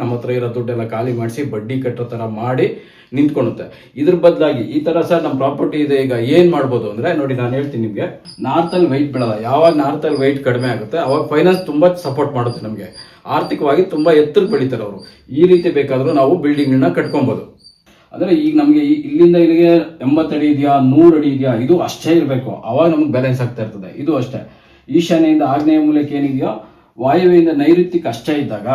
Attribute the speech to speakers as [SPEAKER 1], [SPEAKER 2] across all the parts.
[SPEAKER 1] ನಮ್ಮ ಹತ್ರ ಇರೋ ದುಡ್ಡೆಲ್ಲ ಖಾಲಿ ಮಾಡಿಸಿ ಬಡ್ಡಿ ಕಟ್ಟೋ ಥರ ಮಾಡಿ ನಿಂತ್ಕೊಳುತ್ತೆ ಇದ್ರ ಬದಲಾಗಿ ಈ ಥರ ಸರ್ ನಮ್ಮ ಪ್ರಾಪರ್ಟಿ ಇದೆ, ಈಗ ಏನು ಮಾಡ್ಬೋದು ಅಂದರೆ, ನೋಡಿ ನಾನು ಹೇಳ್ತೀನಿ ನಿಮಗೆ ನಾರ್ತಲ್ಲಿ ವೆಯ್ಟ್ ಬೀಳಲ್ಲ ಯಾವಾಗ ನಾರ್ತಲ್ಲಿ ವೆಯ್ಟ್ ಕಡಿಮೆ ಆಗುತ್ತೆ, ಅವಾಗ ಫೈನಾನ್ಸ್ ತುಂಬ ಸಪೋರ್ಟ್ ಮಾಡುತ್ತೆ ನಮಗೆ. ಆರ್ಥಿಕವಾಗಿ ತುಂಬ ಎತ್ತರ ಬೆಳೀತಾರೆ ಅವರು. ಈ ರೀತಿ ಬೇಕಾದರೂ ನಾವು ಬಿಲ್ಡಿಂಗ್ನ ಕಟ್ಕೊಬೋದು. ಅಂದರೆ ಈಗ ನಮಗೆ ಇಲ್ಲಿಂದ ಇಲ್ಲಿಗೆ ಎಂಬತ್ತಡಿ ಇದೆಯಾ, ನೂರು ಅಡಿ ಇದೆಯಾ, ಇದು ಅಷ್ಟೇ ಇರಬೇಕು. ಅವಾಗ ನಮ್ಗೆ ಬ್ಯಾಲೆನ್ಸ್ ಆಗ್ತಾ ಇರ್ತದೆ. ಇದು ಅಷ್ಟೇ. ಈಶಾನ್ಯದಿಂದ ಆಗ್ನೇಯ ಮೂಲಕ್ಕೆ ಏನಿದೆಯೋ ವಾಯುವೆಯಿಂದ ನೈಋತ್ಯಕ್ಕೆ ಅಷ್ಟೇ ಇದ್ದಾಗ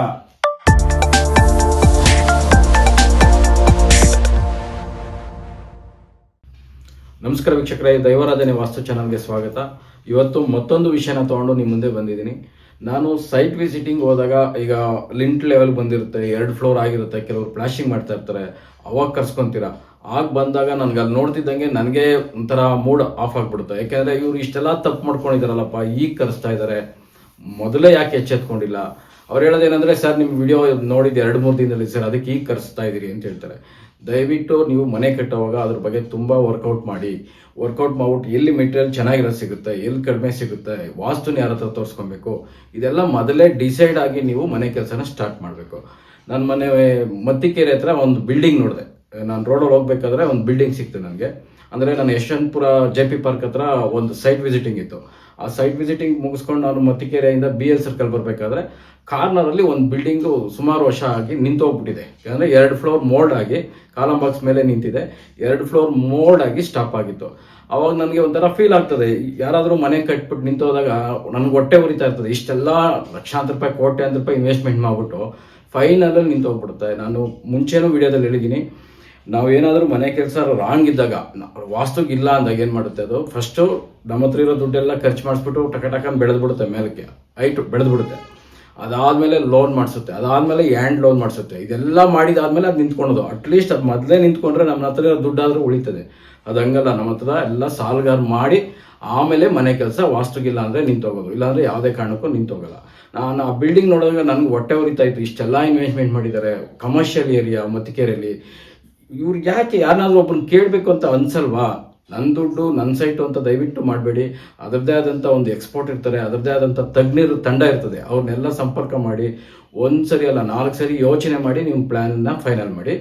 [SPEAKER 1] ನಮಸ್ಕಾರ ವೀಕ್ಷಕರೇ, ದೈವಾರಾಧನೆ ವಾಸ್ತು ಚಾನಲ್ಗೆ ಸ್ವಾಗತ. ಇವತ್ತು ಮತ್ತೊಂದು ವಿಷಯನ ತಗೊಂಡು ನಿಮ್ಮ ಮುಂದೆ ಬಂದಿದ್ದೀನಿ. ನಾನು ಸೈಟ್ ವಿಸಿಟಿಂಗ್ ಹೋದಾಗ ಈಗ ಲಿಂಟ್ ಲೆವೆಲ್ ಬಂದಿರುತ್ತೆ, ಎರಡು ಫ್ಲೋರ್ ಆಗಿರುತ್ತೆ, ಕೆಲವರು ಪ್ಲಾಶಿಂಗ್ ಮಾಡ್ತಾ ಇರ್ತಾರೆ, ಅವಾಗ ಕರ್ಸ್ಕೊಂತೀರಾ? ಆಗ ಬಂದಾಗ ನನಗೆ ಅಲ್ಲಿ ನೋಡ್ತಿದ್ದಂಗೆ ನನಗೆ ಒಂಥರ ಮೂಡ್ ಆಫ್ ಆಗ್ಬಿಡುತ್ತೆ. ಯಾಕೆಂದರೆ ಇವ್ರು ಇಷ್ಟೆಲ್ಲ ತಪ್ಪು ಮಾಡ್ಕೊಂಡಿದ್ದಾರಲ್ಲಪ್ಪ ಈಗ ಕರೆಸ್ತಾ ಇದ್ದಾರೆ ಮೊದಲೇ ಯಾಕೆ ಎಚ್ಚೆತ್ಕೊಂಡಿಲ್ಲ? ಅವ್ರು ಹೇಳೋದೇನೆಂದರೆ, ಸರ್ ನಿಮ್ಮ ವಿಡಿಯೋ ನೋಡಿದ್ದು ಎರಡು ಮೂರು ದಿನದಲ್ಲಿ, ಸರ್, ಅದಕ್ಕೆ ಈಗ ಕರೆಸ್ತಾ ಇದ್ದೀರಿ ಅಂತ ಹೇಳ್ತಾರೆ. ದಯವಿಟ್ಟು ನೀವು ಮನೆ ಕಟ್ಟುವಾಗ ಅದ್ರ ಬಗ್ಗೆ ತುಂಬ ವರ್ಕೌಟ್ ಮಾಡಿ. ವರ್ಕೌಟ್ ಮಾಡ್ಬಿಟ್ಟು ಎಲ್ಲಿ ಮೆಟೀರಿಯಲ್ ಚೆನ್ನಾಗಿರೋ ಸಿಗುತ್ತೆ, ಎಲ್ಲಿ ಕಡಿಮೆ ಸಿಗುತ್ತೆ, ವಾಸ್ತುನ ಯಾರ ಹತ್ರ ತೋರಿಸ್ಕೊಬೇಕು, ಇದೆಲ್ಲ ಮೊದಲೇ ಡಿಸೈಡ್ ಆಗಿ ನೀವು ಮನೆ ಕೆಲಸನ ಸ್ಟಾರ್ಟ್ ಮಾಡಬೇಕು. ನನ್ನ ಮನೆ ಮತ್ತಿಕೆರೆ ಹತ್ರ ಒಂದು ಬಿಲ್ಡಿಂಗ್ ನೋಡಿದೆ. ನಾನು ರೋಡಲ್ಲಿ ಹೋಗ್ಬೇಕಾದ್ರೆ ಒಂದು ಬಿಲ್ಡಿಂಗ್ ಸಿಕ್ತು ನನಗೆ. ಅಂದರೆ ನಾನು ಯಶವಂತಪುರ ಜೆ ಪಿ ಪಾರ್ಕ್ ಹತ್ರ ಒಂದು ಸೈಟ್ ವಿಸಿಟಿಂಗ್ ಇತ್ತು. ಆ ಸೈಟ್ ವಿಸಿಟಿಂಗ್ ಮುಗಿಸ್ಕೊಂಡು ನಾನು ಮತ್ತಿಕೆರೆಯಿಂದ ಬಿ ಎಲ್ ಸರ್ಕಲ್ ಬರಬೇಕಾದ್ರೆ ಕಾರ್ನರಲ್ಲಿ ಒಂದು ಬಿಲ್ಡಿಂಗು ಸುಮಾರು ವರ್ಷ ಆಗಿ ನಿಂತೋಗ್ಬಿಟ್ಟಿದೆ. ಯಾಕಂದರೆ ಎರಡು ಫ್ಲೋರ್ ಮೋಲ್ಡ್ ಆಗಿ ಕಾಲಂ ಬಾಕ್ಸ್ ಮೇಲೆ ನಿಂತಿದೆ. ಎರಡು ಫ್ಲೋರ್ ಮೋಲ್ಡ್ ಆಗಿ ಸ್ಟಾಪ್ ಆಗಿತ್ತು. ಅವಾಗ ನನಗೆ ಒಂಥರ ಫೀಲ್ ಆಗ್ತದೆ. ಯಾರಾದರೂ ಮನೆ ಕಟ್ಬಿಟ್ಟು ನಿಂತೋದಾಗ ನನಗೆ ಹೊಟ್ಟೆ ಉರಿತಾ ಇರ್ತದೆ. ಇಷ್ಟೆಲ್ಲ ಲಕ್ಷಾಂತರ ರೂಪಾಯಿ, ಕೋಟ್ಯಾಂತರ ರೂಪಾಯಿ ಇನ್ವೆಸ್ಟ್ಮೆಂಟ್ ಮಾಡಿಬಿಟ್ಟು ಫೈನಲಲ್ಲಿ ನಿಂತೋಗ್ಬಿಡುತ್ತೆ. ನಾನು ಮುಂಚೆನೂ ವಿಡಿಯೋದಲ್ಲಿ ಹೇಳಿದ್ದೀನಿ. ನಾವು ಏನಾದರೂ ಮನೆ ಕೆಲಸ ರಾಂಗ್ ಇದ್ದಾಗ ವಾಸ್ತುಗೆ ಇಲ್ಲ ಅಂದಾಗ ಏನು ಮಾಡುತ್ತೆ ಅದು? ಫಸ್ಟು ನಮ್ಮ ಹತ್ರ ಇರೋ ದುಡ್ಡೆಲ್ಲ ಖರ್ಚು ಮಾಡಿಸ್ಬಿಟ್ಟು ಟಕ ಟಕನ್ ಬೆಳೆದ್ಬಿಡುತ್ತೆ ಮೇಲಕ್ಕೆ. ಐಟು ಬೆಳೆದ್ಬಿಡುತ್ತೆ. ಅದಾದಮೇಲೆ ಲೋನ್ ಮಾಡಿಸುತ್ತೆ, ಅದಾದಮೇಲೆ ಹ್ಯಾಂಡ್ ಲೋನ್ ಮಾಡಿಸುತ್ತೆ. ಇದೆಲ್ಲ ಮಾಡಿದಾದ್ಮೇಲೆ ಅದು ನಿಂತ್ಕೊಳೋದು ಅಟ್ಲೀಸ್ಟ್ ಅದು ಮೊದಲೇ ನಿಂತ್ಕೊಂಡ್ರೆ ನಮ್ಮ ಹತ್ರ ದುಡ್ಡಾದರೂ ಉಳಿತದೆ. ಅದು ಹಂಗಲ್ಲ, ನಮ್ಮ ಹತ್ರ ಎಲ್ಲ ಸಾಲಗಾರ ಮಾಡಿ ಆಮೇಲೆ ಮನೆ ಕೆಲಸ, ವಾಸ್ತುಗಿಲ್ಲ ಅಂದರೆ ನಿಂತೋಗೋದು. ಇಲ್ಲಾಂದರೆ ಯಾವುದೇ ಕಾರಣಕ್ಕೂ ನಿಂತೋಗಲ್ಲ. ನಾನು ಆ ಬಿಲ್ಡಿಂಗ್ ನೋಡಿದಾಗ ನನಗೆ ಹೊಟ್ಟೆ ಉರಿತಾ ಇತ್ತು. ಇಷ್ಟೆಲ್ಲ ಇನ್ವೆಸ್ಟ್ಮೆಂಟ್ ಮಾಡಿದ್ದಾರೆ. ಕಮರ್ಷಿಯಲ್ ಏರಿಯಾ ಮತ್ತಿಕೆರೆಯಲ್ಲಿ. ಇವ್ರಿಗೆ ಯಾಕೆ ಯಾರನ್ನಾದ್ರೂ ಒಬ್ಬರನ್ನ ಕೇಳಬೇಕು ಅಂತ ಅನ್ಸಲ್ವಾ? ನನ್ನ ದುಡ್ಡು ನನ್ನ ಸೈಟು ಅಂತ ದಯವಿಟ್ಟು ಮಾಡಬೇಡಿ. ಅದರದ್ದೇ ಆದಂಥ ಒಂದು ಎಕ್ಸ್ಪೋರ್ಟ್ ಇರ್ತಾರೆ ಅದರದ್ದೇ ಆದಂಥ ತಜ್ಞರು ತಂಡ ಇರ್ತದೆ, ಅವ್ರನ್ನೆಲ್ಲ ಸಂಪರ್ಕ ಮಾಡಿ, ಒಂದು ಸರಿ ಅಲ್ಲ, ನಾಲ್ಕು ಸರಿ ಯೋಚನೆ ಮಾಡಿ ನಿಮ್ಮ ಪ್ಲ್ಯಾನನ್ನ ಫೈನಲ್ ಮಾಡಿ.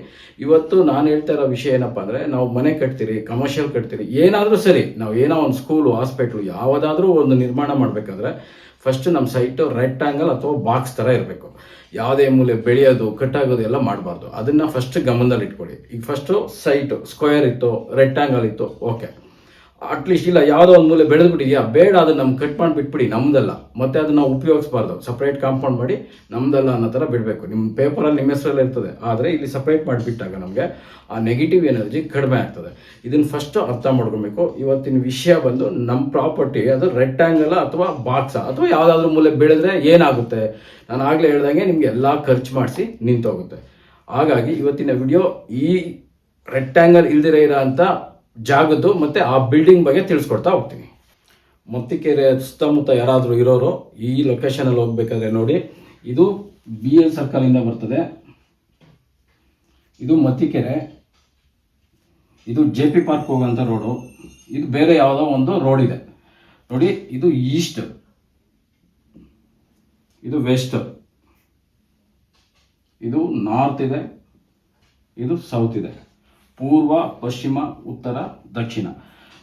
[SPEAKER 1] ಇವತ್ತು ನಾನು ಹೇಳ್ತಾ ಇರೋ ವಿಷಯ ಏನಪ್ಪ ಅಂದರೆ, ನಾವು ಮನೆ ಕಟ್ತೀರಿ ಕಮರ್ಷಿಯಲ್ ಕಟ್ತೀರಿ, ಏನಾದರೂ ಸರಿ, ನಾವು ಏನೋ ಒಂದು ಸ್ಕೂಲು ಹಾಸ್ಪಿಟ್ಲು ಯಾವುದಾದ್ರೂ ಒಂದು ನಿರ್ಮಾಣ ಮಾಡಬೇಕಾದ್ರೆ ಫಸ್ಟ್ ನಮ್ಮ ಸೈಟು ರೆಕ್ಟಾಂಗಲ್ ಅಥವಾ ಬಾಕ್ಸ್ ಥರ ಇರಬೇಕು. ಯಾವುದೇ ಮೂಲೆ ಬೆಳೆಯೋದು, ಕಟ್ಟಾಗೋದು ಎಲ್ಲ ಮಾಡಬಾರ್ದು. ಅದನ್ನು ಫಸ್ಟ್ ಗಮನದಲ್ಲಿ ಇಟ್ಕೊಳ್ಳಿ ಈಗ ಫಸ್ಟು ಸೈಟು ಸ್ಕ್ವೇರ್ ಇತ್ತು ರೆಕ್ಟಾಂಗಲ್ ಇತ್ತು ಓಕೆ ಅಟ್ಲೀಸ್ಟ್ ಇಲ್ಲ, ಯಾವುದೋ ಒಂದು ಮೂಲೆ ಬೆಳೆದ್ಬಿಟ್ಟಿದ್ಯಾ? ಬೇಡ, ಅದನ್ನ ನಮ್ಗೆ ಕಟ್ ಮಾಡಿ ಬಿಟ್ಬಿಡಿ, ನಮ್ದಲ್ಲ. ಮತ್ತೆ ಅದನ್ನ ನಾವು ಉಪಯೋಗಿಸ್ಬಾರ್ದು. ಸಪ್ರೇಟ್ ಕಾಂಪೌಂಡ್ ಮಾಡಿ ನಮ್ದಲ್ಲ ಅನ್ನೋ ಥರ ಬಿಡಬೇಕು. ನಿಮ್ಮ ಪೇಪರಲ್ಲಿ ನಿಮ್ಮ ಹೆಸರಲ್ಲಿ ಇರ್ತದೆ. ಆದರೆ ಇಲ್ಲಿ ಸಪ್ರೇಟ್ ಮಾಡಿಬಿಟ್ಟಾಗ ನಮಗೆ ಆ ನೆಗೆಟಿವ್ ಎನರ್ಜಿ ಕಡಿಮೆ ಆಗ್ತದೆ. ಇದನ್ನು ಫಸ್ಟ್ ಅರ್ಥ ಮಾಡ್ಕೊಬೇಕು. ಇವತ್ತಿನ ವಿಷಯ ಬಂದು ನಮ್ಮ ಪ್ರಾಪರ್ಟಿ ಅದು ರೆಕ್ಟಾಂಗಲ್ ಅಥವಾ ಬಾಕ್ಸ ಅಥವಾ ಯಾವುದಾದ್ರೂ ಮೂಲೆ ಬೆಳೆದ್ರೆ ಏನಾಗುತ್ತೆ? ನಾನು ಆಗಲೇ ಹೇಳ್ದಂಗೆ ನಿಮಗೆ ಎಲ್ಲ ಖರ್ಚು ಮಾಡಿಸಿ ನಿಂತೋಗುತ್ತೆ. ಹಾಗಾಗಿ ಇವತ್ತಿನ ವಿಡಿಯೋ ಈ ರೆಕ್ಟಾಂಗಲ್ ಇಲ್ದಿರ ಇರೋ ಅಂತ ಜಾಗದ್ದು ಮತ್ತೆ ಆ ಬಿಲ್ಡಿಂಗ್ ಬಗ್ಗೆ ತಿಳಿಸ್ಕೊಡ್ತಾ ಹೋಗ್ತೀನಿ. ಮತ್ತಿಕೆರೆ ಸುತ್ತಮುತ್ತ ಯಾರಾದರೂ ಇರೋರು ಈ ಲೊಕೇಶನಲ್ಲಿ ಹೋಗ್ಬೇಕಾದ್ರೆ ನೋಡಿ, ಇದು ಬಿ ಎಲ್ ಸರ್ಕಲಿಂದ ಬರ್ತದೆ. ಇದು ಮತ್ತಿಕೆರೆ, ಇದು ಜೆ ಪಿ ಪಾರ್ಕ್ ಹೋಗುವಂಥ ರೋಡು ಇದು ಬೇರೆ ಯಾವುದೋ ಒಂದು ರೋಡ್ ಇದೆ. ನೋಡಿ, ಇದು ಈಸ್ಟ್ ಇದು ವೆಸ್ಟ್ ಇದು ನಾರ್ತ್ ಇದೆ. ಇದು ಸೌತ್ ಇದೆ. ಪೂರ್ವ, ಪಶ್ಚಿಮ, ಉತ್ತರ, ದಕ್ಷಿಣ.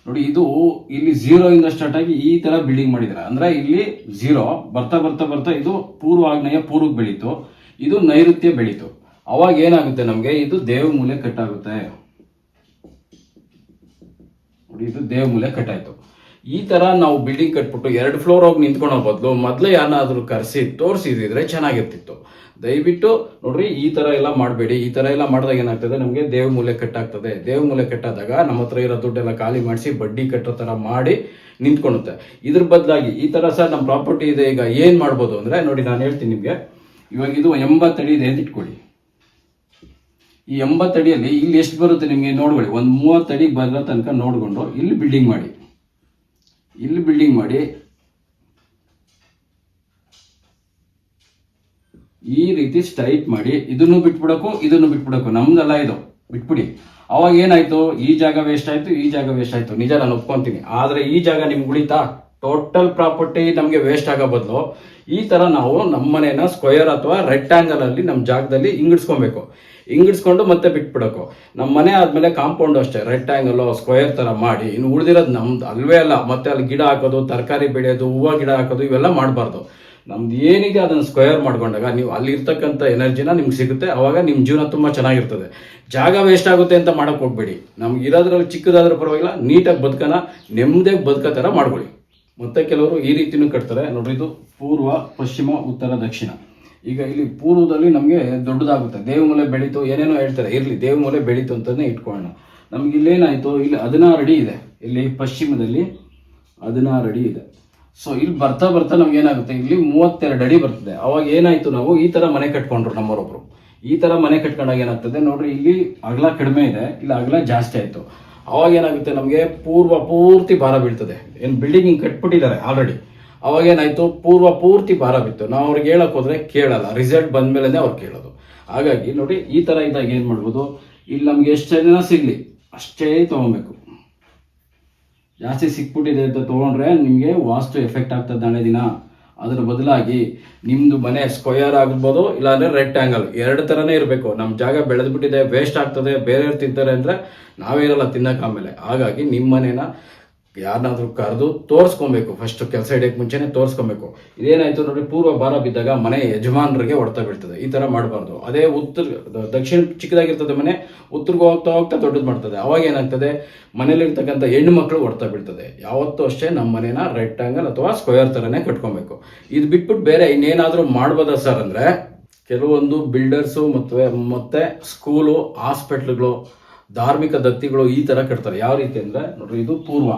[SPEAKER 1] ನೋಡಿ, ಇದು ಇಲ್ಲಿ ಝೀರೋ ಇಂದ ಸ್ಟಾರ್ಟ್ ಆಗಿ ಈ ತರ ಬಿಲ್ಡಿಂಗ್ ಮಾಡಿದ್ದಾರೆ. ಅಂದ್ರೆ ಇಲ್ಲಿ ಝೀರೋ ಬರ್ತಾ ಬರ್ತಾ ಬರ್ತಾ ಇದು ಪೂರ್ವ ಆಗ್ನೇಯ ಪೂರ್ವಕ್ಕೆ ಬೆಳೀತು. ಇದು ನೈಋತ್ಯ ಬೆಳೀತು. ಅವಾಗ ಏನಾಗುತ್ತೆ ನಮಗೆ? ಇದು ದೇವಮೂಲೆ ಕಟ್ಟಾಗುತ್ತೆ. ನೋಡಿ, ಇದು ದೇವಮೂಲೆ ಕಟ್ಟಾಯ್ತು. ಈ ತರ ನಾವು ಬಿಲ್ಡಿಂಗ್ ಕಟ್ಬಿಟ್ಟು ಎರಡು ಫ್ಲೋರ್ ಹೋಗಿ ನಿಂತ್ಕೊಳೋ ಬದಲು ಮೊದಲೇ ಯಾರನ್ನಾದ್ರೂ ಕರೆಸಿ ತೋರಿಸಿದ್ರೆ ಚೆನ್ನಾಗಿರ್ತಿತ್ತು. ದಯವಿಟ್ಟು ನೋಡ್ರಿ ಈ ತರ ಎಲ್ಲ ಮಾಡಬೇಡಿ, ಈ ತರ ಎಲ್ಲ ಮಾಡಿದಾಗ ಏನಾಗ್ತದೆ? ನಮಗೆ ದೇವ ಮೂಲೆ ಕಟ್ಟಾಗ್ತದೆ. ದೇವ ಮೂಲೆ ಕಟ್ಟಾದಾಗ ನಮ್ಮ ಹತ್ರ ಇರೋ ದುಡ್ಡೆಲ್ಲ ಖಾಲಿ ಮಾಡಿಸಿ ಬಡ್ಡಿ ಕಟ್ಟೋ ತರ ಮಾಡಿ ನಿಂತ್ಕೊಳುತ್ತೆ ಇದ್ರ ಬದಲಾಗಿ ಈ ತರ ಸರ್ ನಮ್ಮ ಪ್ರಾಪರ್ಟಿ ಇದೆ, ಈಗ ಏನ್ ಮಾಡ್ಬೋದು ಅಂದ್ರೆ ನೋಡಿ ನಾನು ಹೇಳ್ತೀನಿ ನಿಮಗೆ. ಇವಾಗ ಇದು ಎಂಬತ್ತಡಿ ಇದೆ ಅಂತ ಇಟ್ಕೊಳ್ಳಿ. ಈ ಎಂಬತ್ತಡಿಯಲ್ಲಿ ಇಲ್ಲಿ ಎಷ್ಟು ಬರುತ್ತೆ ನಿಮಗೆ? ನೋಡ್ಕೊಳ್ಳಿ. ಒಂದು ಮೂವತ್ತಡಿ ಬರೋ ತನಕ ನೋಡ್ಕೊಂಡು ಇಲ್ಲಿ ಬಿಲ್ಡಿಂಗ್ ಮಾಡಿ. ಇಲ್ಲಿ ಬಿಲ್ಡಿಂಗ್ ಮಾಡಿ, ಈ ರೀತಿ ಸ್ಟ್ರೈಟ್ ಮಾಡಿ, ಇದನ್ನು ಬಿಟ್ಬಿಡಕು ಇದನ್ನು ಬಿಟ್ಬಿಡಕು, ನಮ್ದಲ್ಲ ಇದು, ಬಿಟ್ಬಿಡಿ. ಅವಾಗ ಏನಾಯ್ತು? ಈ ಜಾಗ ವೇಸ್ಟ್ ಆಯ್ತು, ಈ ಜಾಗ ವೇಸ್ಟ್ ಆಯ್ತು. ನಿಜ ನಾನು ಒಪ್ಕೊಂತೀನಿ. ಆದ್ರೆ ಈ ಜಾಗ ನಿಮ್ಗೆ ಉಳಿತಾ? ಟೋಟಲ್ ಪ್ರಾಪರ್ಟಿ ನಮಗೆ ವೇಸ್ಟ್ ಆಗೋ ಬದಲು ಈ ತರ ನಾವು ನಮ್ಮ ಮನೇನ ಸ್ಕ್ವೇರ್ ಅಥವಾ ರೆಕ್ಟಾಂಗಲ್ ಅಲ್ಲಿ ನಮ್ಮ ಜಾಗದಲ್ಲಿ ಇಂಗಿಡ್ಸ್ಕೊಬೇಕು. ಇಂಗಿಡ್ಸ್ಕೊಂಡು ಮತ್ತೆ ಬಿಟ್ಬಿಡೋಕು. ನಮ್ಮ ಮನೆ ಆದ್ಮೇಲೆ ಕಾಂಪೌಂಡ್ ಅಷ್ಟೇ ರೆಕ್ಟಾಂಗಲ್ ಸ್ಕ್ವೇರ್ ತರ ಮಾಡಿ, ಇನ್ನು ಉಳಿದಿರೋದು ನಮ್ದು ಅಲ್ವೇ ಅಲ್ಲ, ಮತ್ತೆ ಅಲ್ಲಿ ಗಿಡ ಹಾಕೋದು, ತರಕಾರಿ ಬೆಳೆಯೋದು, ಹೂವು, ಗಿಡ ಹಾಕೋದು, ಇವೆಲ್ಲ ಮಾಡಬಾರ್ದು. ನಮ್ದು ಏನಿದೆ ಅದನ್ನು ಸ್ಕ್ವೇರ್ ಮಾಡ್ಕೊಂಡಾಗ, ನೀವು ಅಲ್ಲಿ ಇರ್ತಕ್ಕಂಥ ಎನರ್ಜಿನ ನಿಮ್ಗೆ ಸಿಗುತ್ತೆ, ಅವಾಗ ನಿಮ್ಮ ಜೀವನ ತುಂಬ ಚೆನ್ನಾಗಿರ್ತದೆ. ಜಾಗ ವೇಸ್ಟ್ ಆಗುತ್ತೆ ಅಂತ ಮಾಡೋಕೆ ಹೋಗ್ಬೇಡಿ. ನಮ್ಗೆ ಇರೋದ್ರಲ್ಲಿ ಚಿಕ್ಕದಾದ್ರೂ ಪರವಾಗಿಲ್ಲ, ನೀಟಾಗಿ ಬದುಕನ ನೆಮ್ಮದಿಯಾಗಿ ಬದುಕೋ ಥರ ಮಾಡ್ಕೊಳ್ಳಿ. ಮತ್ತೆ ಕೆಲವರು ಈ ರೀತಿಯೂ ಕಟ್ತಾರೆ. ನೋಡ್ರಿ, ಇದು ಪೂರ್ವ, ಪಶ್ಚಿಮ, ಉತ್ತರ, ದಕ್ಷಿಣ. ಈಗ ಇಲ್ಲಿ ಪೂರ್ವದಲ್ಲಿ ನಮಗೆ ದೊಡ್ಡದಾಗುತ್ತೆ. ದೇವಮೂಲೆ ಬೆಳೀತು, ಏನೇನೋ ಹೇಳ್ತಾರೆ. ಇರಲಿ ದೇವಮೂಲೆ ಬೆಳೀತು ಅಂತಲೇ ಇಟ್ಕೊಳ್ಳೋಣ. ನಮ್ಗೆ ಇಲ್ಲೇನಾಯ್ತು? ಇಲ್ಲಿ ಹದಿನಾರು ಅಡಿ ಇದೆ. ಇಲ್ಲಿ ಪಶ್ಚಿಮದಲ್ಲಿ ಹದಿನಾರು ಅಡಿ ಇದೆ. ಸೊ ಇಲ್ಲಿ ಬರ್ತಾ ಬರ್ತಾ ನಮ್ಗೆ ಏನಾಗುತ್ತೆ? ಇಲ್ಲಿ ಮೂವತ್ತೆರಡು ಅಡಿ ಬರ್ತದೆ. ಅವಾಗ ಏನಾಯಿತು ನಾವು? ಈ ಥರ ಮನೆ ಕಟ್ಕೊಂಡ್ರು ನಮ್ಮವರೊಬ್ರು. ಈ ಥರ ಮನೆ ಕಟ್ಕೊಂಡಾಗ ಏನಾಗ್ತದೆ? ನೋಡ್ರಿ, ಇಲ್ಲಿ ಅಗಲ ಕಡಿಮೆ ಇದೆ. ಇಲ್ಲಿ ಅಗಲ ಜಾಸ್ತಿ ಆಯಿತು. ಅವಾಗ ಏನಾಗುತ್ತೆ? ನಮಗೆ ಪೂರ್ವ ಪೂರ್ತಿ ಭಾರ ಬೀಳ್ತದೆ. ಏನು ಬಿಲ್ಡಿಂಗ್ ಹಿಂಗೆ ಕಟ್ಬಿಟ್ಟಿದ್ದಾರೆ ಆಲ್ರೆಡಿ ಅವಾಗ ಏನಾಯ್ತು ಪೂರ್ವ ಪೂರ್ತಿ ಭಾರ ಬಿತ್ತು. ನಾವು ಅವ್ರಿಗೆ ಹೇಳಕ್ ಹೋದ್ರೆ ಕೇಳಲ್ಲ. ರಿಸಲ್ಟ್ ಬಂದ್ಮೇಲೆ ಅವ್ರು ಕೇಳೋದು. ಹಾಗಾಗಿ ನೋಡಿ, ಈ ತರ ಇದ್ದಾಗ ಏನು ಮಾಡ್ಬೋದು? ಇಲ್ಲಿ ನಮ್ಗೆ ಎಷ್ಟು ಜನ ಸಿಗ್ಲಿ? ಅಷ್ಟೇ ತೊಗೊಬೇಕು. ಜಾಸ್ತಿ ಸಿಕ್ಬಿಟ್ಟಿದೆ ಅಂತ ತೊಗೊಂಡ್ರೆ ನಿಮಗೆ ವಾಸ್ತು ಎಫೆಕ್ಟ್ ಆಗ್ತದೆ ನಾಳೆ ದಿನ. ಅದರ ಬದಲಾಗಿ ನಿಮ್ಮದು ಮನೆ ಸ್ಕ್ವಯರ್ ಆಗ್ಬೋದು, ಇಲ್ಲಾಂದ್ರೆ ರೆಕ್ಟ್ಯಾಂಗಲ್ ಎರಡು ಥರನೇ ಇರಬೇಕು. ನಮ್ಮ ಜಾಗ ಬೆಳೆದ್ಬಿಟ್ಟಿದೆ ವೇಸ್ಟ್ ಆಗ್ತದೆ ಬೇರೆಯವ್ರು ತಿಂತಾರೆ ಅಂದರೆ ಇರಲ್ಲ ತಿನ್ನಕ್ಕೆ ಆಮೇಲೆ. ಹಾಗಾಗಿ ನಿಮ್ಮ ಮನೇನ ಯಾರನ್ನಾದ್ರೂ ಕರೆದು ತೋರಿಸ್ಕೊಬೇಕು. ಫಸ್ಟ್ ಕೆಲಸ ಹಿಡಿಯಕ್ಕೆ ಮುಂಚೆನೆ ತೋರಿಸ್ಕೊಬೇಕು. ಇದೇನಾಯ್ತು ನೋಡಿ ಪೂರ್ವ ಭಾರ ಬಿದ್ದಾಗ ಮನೆ ಯಜಮಾನರಿಗೆ ಹೊಡೆತ ಬೀಳ್ತದೆ. ಈ ತರ ಮಾಡಬಾರ್ದು. ಅದೇ ಉತ್ತರ, ದಕ್ಷಿಣ ಚಿಕ್ಕದಾಗಿರ್ತದೆ ಮನೆ, ಉತ್ತರಕ್ಕೆ ಹೋಗ್ತಾ ಹೋಗ್ತಾ ದೊಡ್ಡದು ಮಾಡ್ತದೆ. ಅವಾಗ ಏನಾಗ್ತದೆ ಮನೇಲಿರ್ತಕ್ಕಂಥ ಹೆಣ್ಣು ಮಕ್ಕಳು ಹೊಡ್ತಾ ಬೀಳ್ತದೆ. ಯಾವತ್ತೂ ಅಷ್ಟೇ ನಮ್ಮ ಮನೇನ ರೆಕ್ಟಾಂಗಲ್ ಅಥವಾ ಸ್ಕ್ವೇರ್ ತರನೇ ಕಟ್ಕೊಬೇಕು. ಇದು ಬಿಟ್ಬಿಟ್ಟು ಬೇರೆ ಇನ್ನೇನಾದರೂ ಮಾಡ್ಬೋದಾ ಸರ್ ಅಂದ್ರೆ, ಕೆಲವೊಂದು ಬಿಲ್ಡರ್ಸು ಮತ್ತೆ ಮತ್ತೆ ಸ್ಕೂಲು ಹಾಸ್ಪಿಟ್ಲ್ಗಳು ಧಾರ್ಮಿಕ ದತ್ತಿಗಳು ಈ ತರ ಕಟ್ತಾರೆ. ಯಾವ ರೀತಿ ಅಂದ್ರೆ, ನೋಡ್ರಿ, ಇದು ಪೂರ್ವ.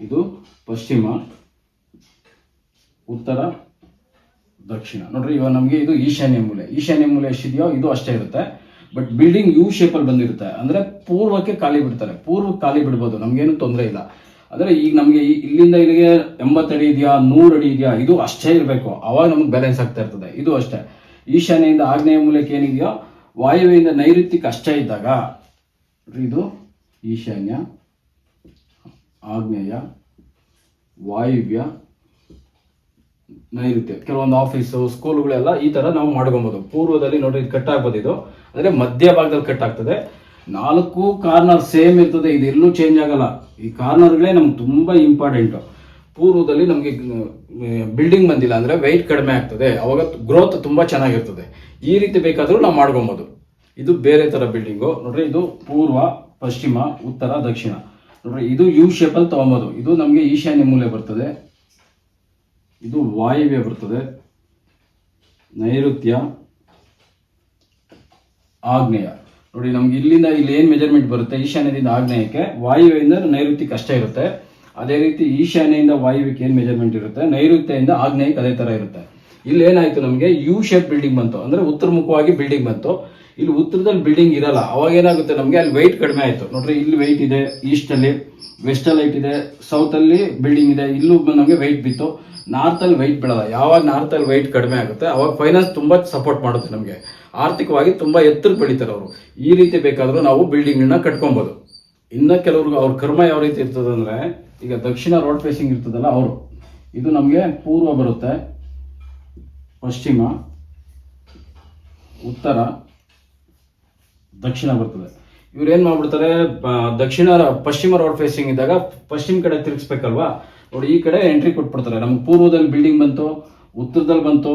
[SPEAKER 1] ಇದು ಪಶ್ಚಿಮ, ಉತ್ತರ, ದಕ್ಷಿಣ. ನೋಡ್ರಿ, ಇವಾಗ ನಮಗೆ ಇದು ಈಶಾನ್ಯ ಮೂಲೆ. ಈಶಾನ್ಯ ಮೂಲೆ ಎಷ್ಟಿದೆಯೋ ಇದು ಅಷ್ಟೇ ಇರುತ್ತೆ. ಬಟ್ ಬಿಲ್ಡಿಂಗ್ ಯು ಶೇಪಲ್ಲಿ ಬಂದಿರುತ್ತೆ. ಅಂದ್ರೆ ಪೂರ್ವಕ್ಕೆ ಖಾಲಿ ಬಿಡ್ತಾರೆ. ಪೂರ್ವಕ್ಕೆ ಖಾಲಿ ಬಿಡ್ಬೋದು. ನಮ್ಗೇನು ತೊಂದರೆ ಇಲ್ಲ. ಅಂದ್ರೆ ಈಗ ನಮಗೆ ಇಲ್ಲಿಂದ ಇಲ್ಲಿಗೆ ಎಂಬತ್ತಡಿ ಇದೆಯಾ, ನೂರು ಅಡಿ ಇದೆಯಾ, ಇದು ಅಷ್ಟೇ ಇರಬೇಕು. ಅವಾಗ ನಮಗೆ ಬ್ಯಾಲೆನ್ಸ್ ಆಗ್ತಾ ಇರ್ತದೆ. ಇದು ಅಷ್ಟೇ. ಈಶಾನ್ಯದಿಂದ ಆಗ್ನೇಯ ಮೂಲಕ್ಕೆ ಏನಿದೆಯೋ ವಾಯುವ್ಯದಿಂದ ನೈಋತ್ಯಕ್ಕೆ ಅಷ್ಟೇ ಇದ್ದಾಗ, ಇದು ಈಶಾನ್ಯ ಆಗ್ನೇಯ ವಾಯುವ್ಯ, ನೈಋತ್ಯ. ಕೆಲವೊಂದು ಆಫೀಸು ಸ್ಕೂಲ್ಗಳೆಲ್ಲ ಈ ತರ ನಾವು ಮಾಡ್ಕೊಬೋದು. ಪೂರ್ವದಲ್ಲಿ ನೋಡಿ ಇದು ಕಟ್ ಆಗ್ಬೋದು ಇದು. ಅಂದ್ರೆ ಮಧ್ಯ ಭಾಗದಲ್ಲಿ ಕಟ್ ಆಗ್ತದೆ ನಾಲ್ಕು ಕಾರ್ನರ್ ಸೇಮ್ ಇರ್ತದೆ. ಇದು ಚೇಂಜ್ ಆಗಲ್ಲ. ಈ ಕಾರ್ನರ್ಗಳೇ ನಮ್ಗೆ ತುಂಬಾ ಇಂಪಾರ್ಟೆಂಟ್ ಪೂರ್ವದಲ್ಲಿ ನಮಗೆ ಬಿಲ್ಡಿಂಗ್ ಬಂದಿಲ್ಲ ಅಂದ್ರೆ ವೆಯ್ಟ್ ಕಡಿಮೆ ಆಗ್ತದೆ. ಅವಾಗ ಗ್ರೋತ್ ತುಂಬಾ ಚೆನ್ನಾಗಿರ್ತದೆ. ಈ ರೀತಿ ಬೇಕಾದರೂ ನಾವು ಮಾಡ್ಕೊಬೋದು. ಇದು ಬೇರೆ ತರ ಬಿಲ್ಡಿಂಗು ನೋಡ್ರಿ ಇದು ಪೂರ್ವ, ಪಶ್ಚಿಮ, ಉತ್ತರ, ದಕ್ಷಿಣ. ನೋಡ್ರಿ, ಇದು ಯು ಶೇಪಲ್ಲಿ ತಗೊಬೋದು. ಇದು ನಮಗೆ ಈಶಾನ್ಯ ಮೂಲೆ ಬರ್ತದೆ. ಇದು ವಾಯುವ್ಯ ಬರ್ತದೆ. ನೈಋತ್ಯ ಆಗ್ನೇಯ. ನೋಡಿ, ನಮ್ಗೆ ಇಲ್ಲಿಂದ ಇಲ್ಲಿ ಏನು ಮೆಜರ್ಮೆಂಟ್ ಬರುತ್ತೆ? ಈಶಾನ್ಯದಿಂದ ಆಗ್ನೇಯಕ್ಕೆ, ವಾಯುವ್ಯದಿಂದ ನೈಋತ್ಯಕ್ಕೆ ಅಷ್ಟೇ ಇರುತ್ತೆ. ಅದೇ ರೀತಿ ಈಶಾನ್ಯದಿಂದ ವಾಯುವ್ಯಕ್ಕೆ ಏನು ಮೆಜರ್ಮೆಂಟ್ ಇರುತ್ತೆ? ನೈಋತ್ಯದಿಂದ ಆಗ್ನೇಯಕ್ಕೆ ಅದೇ ತರ ಇರುತ್ತೆ. ಇಲ್ಲಿ ಏನಾಯಿತು ನಮಗೆ? ಯು ಶೇಪ್ ಬಿಲ್ಡಿಂಗ್ ಬಂತು. ಅಂದ್ರೆ ಉತ್ತರ ಮುಖವಾಗಿ ಬಿಲ್ಡಿಂಗ್ ಬಂತು. ಇಲ್ಲಿ ಉತ್ತರದಲ್ಲಿ ಬಿಲ್ಡಿಂಗ್ ಇರಲ್ಲ. ಅವಾಗ ಏನಾಗುತ್ತೆ ನಮಗೆ? ಅಲ್ಲಿ ವೆಯ್ಟ್ ಕಡಿಮೆ ಆಯಿತು. ನೋಡ್ರಿ, ಇಲ್ಲಿ ವೆಯ್ಟ್ ಇದೆ ಈಸ್ಟ್ ಅಲ್ಲಿ ವೆಸ್ಟ್ ಅಲ್ಲಿ ಇದೆ ಸೌತ್ ಅಲ್ಲಿ ಬಿಲ್ಡಿಂಗ್ ಇದೆ. ಇಲ್ಲೂ ನಮಗೆ ವೆಯ್ಟ್ ಬಿತ್ತು. ನಾರ್ತ್ ಅಲ್ಲಿ ವೆಯ್ಟ್ ಬೀಳಲ್ಲ. ಯಾವಾಗ ನಾರ್ತ್ ಅಲ್ಲಿ ವೆಯ್ಟ್ ಕಡಿಮೆ ಆಗುತ್ತೆ, ಅವಾಗ ಫೈನಾನ್ಸ್ ತುಂಬಾ ಸಪೋರ್ಟ್ ಮಾಡುತ್ತೆ ನಮಗೆ. ಆರ್ಥಿಕವಾಗಿ ತುಂಬಾ ಎತ್ತರ ಬೆಳಿತಾರೆ ಅವರು. ಈ ರೀತಿ ಬೇಕಾದರೂ ನಾವು ಬಿಲ್ಡಿಂಗ್ ಕಟ್ಕೊಬೋದು. ಇನ್ನು ಕೆಲವ್ರಿಗೆ ಅವ್ರ ಕರ್ಮ ಯಾವ ರೀತಿ ಇರ್ತದೆ ಅಂದ್ರೆ, ಈಗ ದಕ್ಷಿಣ ರೋಡ್ ಫೇಸಿಂಗ್ ಇರ್ತದಲ್ಲ ಅವರು, ಇದು ನಮಗೆ ಪೂರ್ವ ಬರುತ್ತೆ. ಪಶ್ಚಿಮ, ಉತ್ತರ ದಕ್ಷಿಣ ಬರ್ತದೆ. ಇವ್ರು ಏನು ಮಾಡ್ಬಿಡ್ತಾರೆ ದಕ್ಷಿಣ ಪಶ್ಚಿಮ ರೋಡ್ ಫೇಸಿಂಗ್ ಇದ್ದಾಗ ಪಶ್ಚಿಮ ಕಡೆ ತಿರುಗಿಸ್ಬೇಕಲ್ವಾ? ನೋಡಿ, ಈ ಕಡೆ ಎಂಟ್ರಿ ಕೊಟ್ಬಿಡ್ತಾರೆ. ನಮ್ಗೆ ಪೂರ್ವದಲ್ಲಿ ಬಿಲ್ಡಿಂಗ್ ಬಂತು, ಉತ್ತರದಲ್ಲಿ ಬಂತು,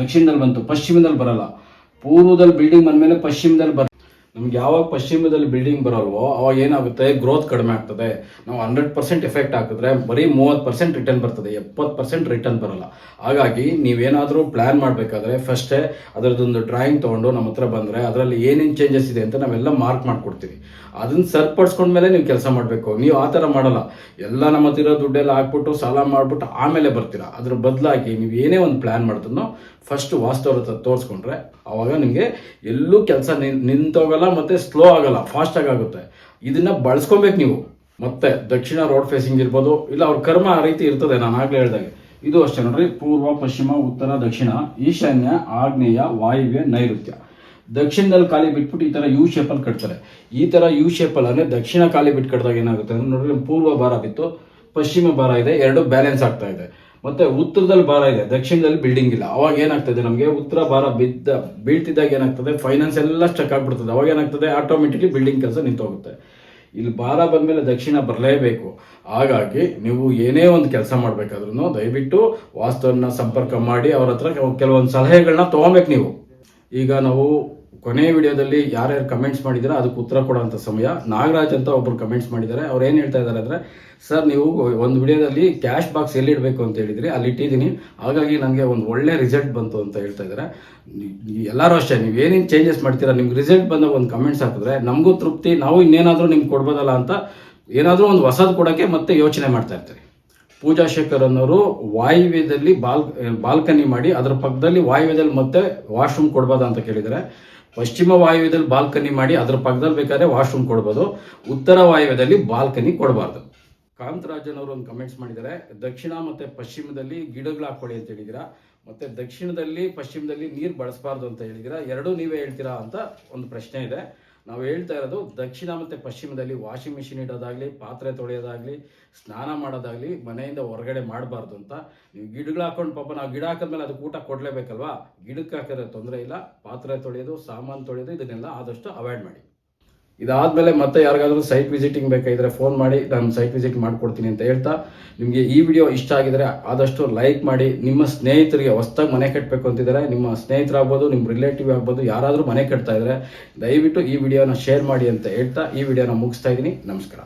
[SPEAKER 1] ದಕ್ಷಿಣದಲ್ಲಿ ಬಂತು, ಪಶ್ಚಿಮದಲ್ಲಿ ಬರಲ್ಲ. ಪೂರ್ವದಲ್ಲಿ ಬಿಲ್ಡಿಂಗ್ ಬಂದ್ಮೇಲೆ ಪಶ್ಚಿಮದಲ್ಲಿ ಬರ ನಮ್ಗೆ ಯಾವಾಗ ಪಶ್ಚಿಮದಲ್ಲಿ ಬಿಲ್ಡಿಂಗ್ ಬರಲ್ವೋ, ಅವಾಗ ಏನಾಗುತ್ತೆ? ಗ್ರೋತ್ ಕಡಿಮೆ ಆಗ್ತದೆ. ನಾವು ಹಂಡ್ರೆಡ್ ಪರ್ಸೆಂಟ್ ಎಫೆಕ್ಟ್ ಹಾಕಿದ್ರೆ ಬರೀ ಮೂವತ್ತು ಪರ್ಸೆಂಟ್ ರಿಟರ್ನ್ ಬರ್ತದೆ. ಎಪ್ಪತ್ತು ಪರ್ಸೆಂಟ್ ರಿಟರ್ನ್ ಬರಲ್ಲ. ಹಾಗಾಗಿ ನೀವೇನಾದರೂ ಪ್ಲ್ಯಾನ್ ಮಾಡಬೇಕಾದ್ರೆ ಫಸ್ಟೇ ಅದರದೊಂದು ಡ್ರಾಯಿಂಗ್ ತೊಗೊಂಡು ನಮ್ಮ ಹತ್ರ ಬಂದರೆ ಅದರಲ್ಲಿ ಏನೇನು ಚೇಂಜಸ್ ಇದೆ ಅಂತ ನಾವೆಲ್ಲ ಮಾರ್ಕ್ ಮಾಡಿಕೊಡ್ತೀವಿ. ಅದನ್ನ ಸರಿಪಡಿಸ್ಕೊಂಡ್ಮೇಲೆ ನೀವು ಕೆಲಸ ಮಾಡಬೇಕು. ನೀವು ಆ ಥರ ಮಾಡಲ್ಲ. ಎಲ್ಲ ನಮ್ಮ ಹತ್ತಿರ ದುಡ್ಡೆಲ್ಲ ಹಾಕ್ಬಿಟ್ಟು, ಸಾಲ ಮಾಡಿಬಿಟ್ಟು ಆಮೇಲೆ ಬರ್ತೀರಾ. ಅದ್ರ ಬದಲಾಗಿ ನೀವು ಏನೇ ಒಂದು ಪ್ಲ್ಯಾನ್ ಮಾಡಿದ್ರು ಫಸ್ಟ್ ವಾಸ್ತವ್ರ ತೋರಿಸ್ಕೊಂಡ್ರೆ, ಅವಾಗ ನಿಮಗೆ ಎಲ್ಲೂ ಕೆಲಸ ನಿಂತೋಗಲ್ಲ ಮತ್ತೆ ಸ್ಲೋ ಆಗಲ್ಲ ಫಾಸ್ಟಾಗಿ ಆಗುತ್ತೆ. ಇದನ್ನ ಬಳಸ್ಕೊಬೇಕು ನೀವು. ಮತ್ತೆ ದಕ್ಷಿಣ ರೋಡ್ ಫೇಸಿಂಗ್ ಇರ್ಬೋದು, ಇಲ್ಲ ಅವ್ರ ಕರ್ಮ ಆ ರೀತಿ ಇರ್ತದೆ, ನಾನು ಆಗ್ಲೇ ಹೇಳ್ದಾಗೆ. ಇದು ಅಷ್ಟೇ ನೋಡ್ರಿ, ಪೂರ್ವ, ಪಶ್ಚಿಮ, ಉತ್ತರ, ದಕ್ಷಿಣ, ಈಶಾನ್ಯ, ಆಗ್ನೇಯ, ವಾಯುವ್ಯ, ನೈಋತ್ಯ. ದಕ್ಷಿಣದಲ್ಲಿ ಖಾಲಿ ಬಿಟ್ಬಿಟ್ಟು ಈ ತರ ಯು ಶೇಪಲ್ಲಿ ಕಟ್ತಾರೆ. ಈ ತರ ಯು ಶೇಪಲ್ಲಿ ಅಂದ್ರೆ ದಕ್ಷಿಣ ಖಾಲಿ ಬಿಟ್ಟು ಕಟ್ಟಿದಾಗ ಏನಾಗುತ್ತೆ ಅಂದ್ರೆ ನೋಡ್ರಿ, ಪೂರ್ವ ಭಾರ ಬಿತ್ತು, ಪಶ್ಚಿಮ ಭಾರ ಇದೆ, ಎರಡು ಬ್ಯಾಲೆನ್ಸ್ ಆಗ್ತಾ ಇದೆ. ಮತ್ತೆ ಉತ್ತರದಲ್ಲಿ ಭಾರ ಇದೆ. ದಕ್ಷಿಣದಲ್ಲಿ ಬಿಲ್ಡಿಂಗ್ ಇಲ್ಲ. ಅವಾಗ ಏನಾಗ್ತದೆ? ನಮಗೆ ಉತ್ತರ ಭಾರ ಬಿದ್ದ, ಬೀಳ್ತಿದ್ದಾಗ ಏನಾಗ್ತದೆ? ಫೈನಾನ್ಸ್ ಎಲ್ಲ ಸ್ಟಕ್ ಆಗ್ಬಿಡ್ತದೆ. ಅವಾಗ ಏನಾಗ್ತದೆ? ಆಟೋಮೆಟಿಕ್ಲಿ ಬಿಲ್ಡಿಂಗ್ ಕೆಲಸ ನಿಂತೋಗುತ್ತೆ. ಇಲ್ಲಿ ಭಾರ ಬಂದಮೇಲೆ ದಕ್ಷಿಣ ಬರಲೇಬೇಕು. ಹಾಗಾಗಿ ನೀವು ಏನೇ ಒಂದು ಕೆಲಸ ಮಾಡಬೇಕಾದ್ರೂ ದಯವಿಟ್ಟು ವಾಸ್ತವನ್ನ ಸಂಪರ್ಕ ಮಾಡಿ, ಅವ್ರ ಹತ್ರ ಕೆಲವೊಂದು ಸಲಹೆಗಳನ್ನ ತೊಗೊಬೇಕು ನೀವು. ಈಗ ನಾವು ಕೊನೆಯ ವಿಡಿಯೋದಲ್ಲಿ ಯಾರ್ಯಾರು ಕಮೆಂಟ್ಸ್ ಮಾಡಿದಾರೆ ಅದಕ್ಕೆ ಉತ್ತರ ಕೊಡೋಂಥ ಸಮಯ. ನಾಗರಾಜ್ ಅಂತ ಒಬ್ಬರು ಕಮೆಂಟ್ಸ್ ಮಾಡಿದ್ದಾರೆ. ಅವ್ರು ಏನು ಹೇಳ್ತಾ ಇದ್ದಾರೆ ಅಂದರೆ, ಸರ್, ನೀವು ಒಂದು ವಿಡಿಯೋದಲ್ಲಿ ಕ್ಯಾಶ್ ಬಾಕ್ಸ್ ಎಲ್ಲಿ ಇಡಬೇಕು ಅಂತ ಹೇಳಿದ್ರಿ, ಅಲ್ಲಿ ಇಟ್ಟಿದ್ದೀನಿ. ಹಾಗಾಗಿ ನನಗೆ ಒಂದು ಒಳ್ಳೆ ರಿಸಲ್ಟ್ ಬಂತು ಅಂತ ಹೇಳ್ತಾ ಇದ್ದಾರೆ. ಎಲ್ಲರೂ ಅಷ್ಟೇ, ನೀವು ಏನೇನು ಚೇಂಜಸ್ ಮಾಡ್ತೀರಾ, ನಿಮ್ಗೆ ರಿಸಲ್ಟ್ ಬಂದಾಗ ಒಂದು ಕಮೆಂಟ್ಸ್ ಹಾಕಿದ್ರೆ ನಮಗೂ ತೃಪ್ತಿ, ನಾವು ಇನ್ನೇನಾದರೂ ನಿಮ್ಗೆ ಕೊಡ್ಬೋದಲ್ಲ ಅಂತ ಏನಾದರೂ ಒಂದು ಹೊಸದು ಕೊಡೋಕ್ಕೆ ಮತ್ತೆ ಯೋಚನೆ ಮಾಡ್ತಾ ಇರ್ತೀರಿ. ಪೂಜಾ ಶೇಖರ್ ಅನ್ನೋರು ವಾಯುವ್ಯದಲ್ಲಿ ಬಾಲ್ ಬಾಲ್ಕನಿ ಮಾಡಿ, ಅದರ ಪಕ್ಕದಲ್ಲಿ ವಾಯುವ್ಯದಲ್ಲಿ ಮತ್ತೆ ವಾಶ್ರೂಮ್ ಕೊಡ್ಬೋದಾ ಅಂತ ಕೇಳಿದರೆ ಪಶ್ಚಿಮ ವಾಯುವ್ಯದಲ್ಲಿ ಬಾಲ್ಕನಿ ಮಾಡಿ ಅದರ ಪಕ್ಕದಲ್ಲಿ ಬೇಕಾದ್ರೆ ವಾಶ್ರೂಮ್ ಕೊಡ್ಬೋದು. ಉತ್ತರ ವಾಯುವ್ಯದಲ್ಲಿ ಬಾಲ್ಕನಿ ಕೊಡಬಾರ್ದು. ಕಾಂತರಾಜನ್ ಅವರು ಒಂದು ಕಮೆಂಟ್ಸ್ ಮಾಡಿದ್ದಾರೆ. ದಕ್ಷಿಣ ಮತ್ತೆ ಪಶ್ಚಿಮದಲ್ಲಿ ಗಿಡಗಳು ಹಾಕೊಳ್ಳಿ ಅಂತ ಹೇಳಿದ್ದೀರಾ? ಮತ್ತೆ ದಕ್ಷಿಣದಲ್ಲಿ, ಪಶ್ಚಿಮದಲ್ಲಿ ನೀರು ಬಳಸಬಾರ್ದು ಅಂತ ಹೇಳಿದಿರಾ ಎರಡೂ ನೀವೇ ಹೇಳ್ತೀರಾ ಅಂತ ಒಂದು ಪ್ರಶ್ನೆ ಇದೆ. ನಾವು ಹೇಳ್ತಾ ಇರೋದು ದಕ್ಷಿಣ ಮತ್ತು ಪಶ್ಚಿಮದಲ್ಲಿ ವಾಷಿಂಗ್ ಮಿಷಿನ್ ಇಡೋದಾಗಲಿ, ಪಾತ್ರೆ ತೊಳೆಯೋದಾಗಲಿ, ಸ್ನಾನ ಮಾಡೋದಾಗಲಿ, ಮನೆಯಿಂದ ಹೊರಗಡೆ ಮಾಡಬಾರ್ದು ಅಂತ. ನೀವು ಗಿಡಗಳು ಹಾಕೊಂಡು ಪಾಪ ನಾವು ಗಿಡ ಹಾಕಿದ್ಮೇಲೆ ಅದಕ್ಕೆ ಊಟ ಕೊಡಲೇಬೇಕಲ್ವಾ? ಗಿಡಕ್ಕೆ ಹಾಕಿದ್ರೆ ತೊಂದರೆ ಇಲ್ಲ. ಪಾತ್ರೆ ತೊಳೆಯೋದು, ಸಾಮಾನು ತೊಳೆಯೋದು, ಇದನ್ನೆಲ್ಲ ಆದಷ್ಟು ಅವಾಯ್ಡ್ ಮಾಡಿ. ಇದಾದ್ಮೇಲೆ ಮತ್ತೆ ಯಾರಿಗಾದರೂ ಸೈಟ್ ವಿಸಿಟಿಂಗ್ ಬೇಕಾಗಿದ್ರೆ ಫೋನ್ ಮಾಡಿ, ನಾನು ಸೈಟ್ ವಿಸಿಟ್ ಮಾಡ್ಕೊಡ್ತೀನಿ ಅಂತ ಹೇಳ್ತಾ, ನಿಮಗೆ ಈ ವಿಡಿಯೋ ಇಷ್ಟ ಆಗಿದ್ರೆ ಆದಷ್ಟು ಲೈಕ್ ಮಾಡಿ, ನಿಮ್ಮ ಸ್ನೇಹಿತರಿಗೆ ಹೊಸ್ದಾಗಿ ಮನೆ ಕಟ್ಟಬೇಕು ಅಂತಿದ್ದಾರೆ ನಿಮ್ಮ ಸ್ನೇಹಿತರಾಗ್ಬೋದು ನಿಮ್ಮ ರಿಲೇಟಿವ್ ಆಗ್ಬೋದು, ಯಾರಾದರೂ ಮನೆ ಕಟ್ತಾ ಇದ್ದಾರೆ ದಯವಿಟ್ಟು ಈ ವಿಡಿಯೋನ ಶೇರ್ ಮಾಡಿ ಅಂತ ಹೇಳ್ತಾ, ಈ ವಿಡಿಯೋನ ಮುಗಿಸ್ತಾ ಇದ್ದೀನಿ. ನಮಸ್ಕಾರ.